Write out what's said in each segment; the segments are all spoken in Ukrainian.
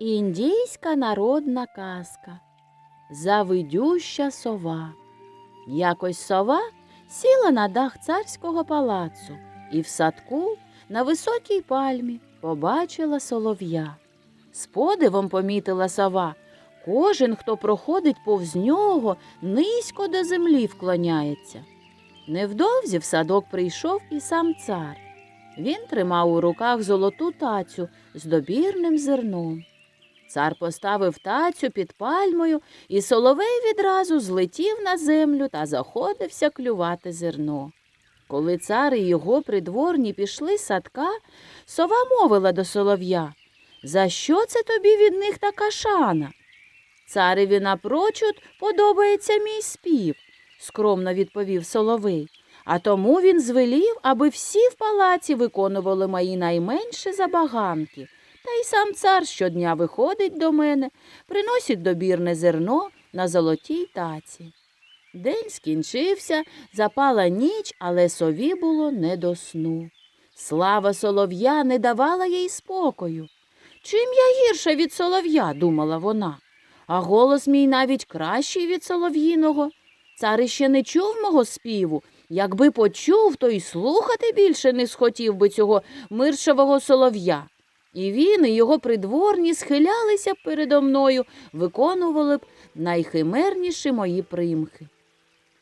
Індійська народна казка Завидюща сова. Якось сова сіла на дах царського палацу і в садку на високій пальмі побачила солов'я. З подивом помітила сова. Кожен, хто проходить повз нього, низько до землі вклоняється. Невдовзі в садок прийшов і сам цар. Він тримав у руках золоту тацю з добірним зерном. Цар поставив тацю під пальмою, і соловей відразу злетів на землю та заходився клювати зерно. Коли цар і його придворні пішли з садка, сова мовила до солов'я За що це тобі від них така шана? Цареві напрочуд подобається мій спів, скромно відповів соловей. А тому він звелів, аби всі в палаці виконували мої найменші забаганки. Й сам цар щодня виходить до мене, приносить добірне зерно на золотій таці. День скінчився, запала ніч, але сові було не до сну. Слава солов'я не давала їй спокою. Чим я гірша від солов'я, думала вона, а голос мій навіть кращий від солов'їного. Цар іще не чув мого співу. Якби почув, то й слухати більше не схотів би цього миршавого солов'я. І він, і його придворні схилялися передо мною, виконували б найхимерніші мої примхи.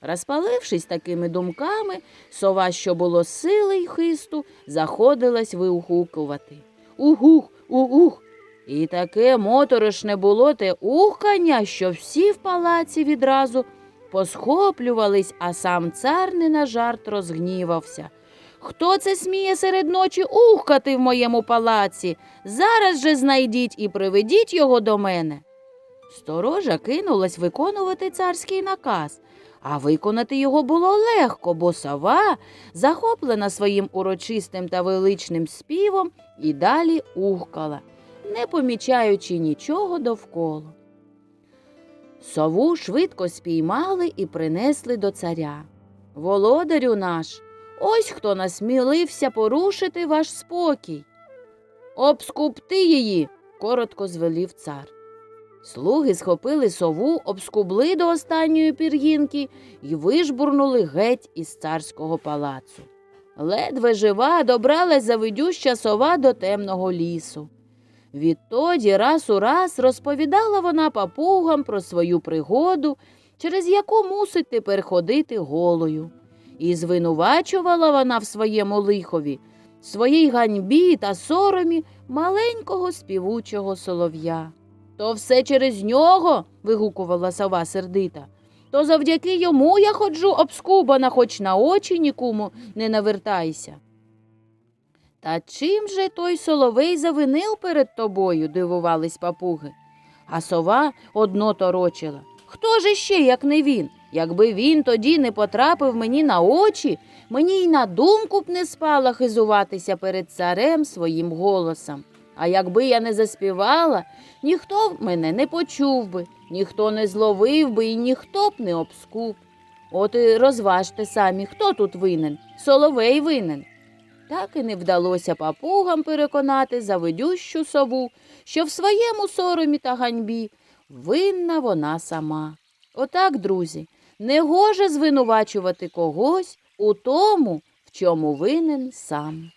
Розпалившись такими думками, сова, що було сили й хисту, заходилась вигукувати. Угух, угух. І таке моторошне було те ухання, що всі в палаці відразу посхоплювались, а сам цар не на жарт розгнівався. Хто це сміє серед ночі ухкати в моєму палаці? Зараз же знайдіть і приведіть його до мене. Сторожа кинулась виконувати царський наказ, а виконати його було легко, бо сова, захоплена своїм урочистим та величним співом, і далі ухкала, не помічаючи нічого довкола. Сову швидко спіймали і принесли до царя. Володарю наш, ось хто насмілився порушити ваш спокій. Обскупти її, коротко звелів цар. Слуги схопили сову, обскубли до останньої пір'їнки і вижбурнули геть із царського палацу. Ледве жива добралась завидюща сова до темного лісу. Відтоді раз у раз розповідала вона папугам про свою пригоду, через яку мусить тепер ходити голою. І звинувачувала вона в своєму лихові, своїй ганьбі та соромі маленького співучого солов'я. То все через нього. вигукувала сова сердита. То завдяки йому я ходжу обскубана, хоч на очі нікому не навертайся. Та чим же той соловей завинив перед тобою? дивувались папуги. А сова одно торочила. Хто ж іще, як не він? Якби він тоді не потрапив мені на очі, мені й на думку б не спала хизуватися перед царем своїм голосом. А якби я не заспівала, ніхто б мене не почув би, ніхто не зловив би і ніхто б не обскуп. От і розважте самі, хто тут винен? Соловей винен. Так і не вдалося папугам переконати завидющу сову, що в своєму соромі та ганьбі винна вона сама. Отак, друзі, не гоже звинувачувати когось у тому, в чому винен сам.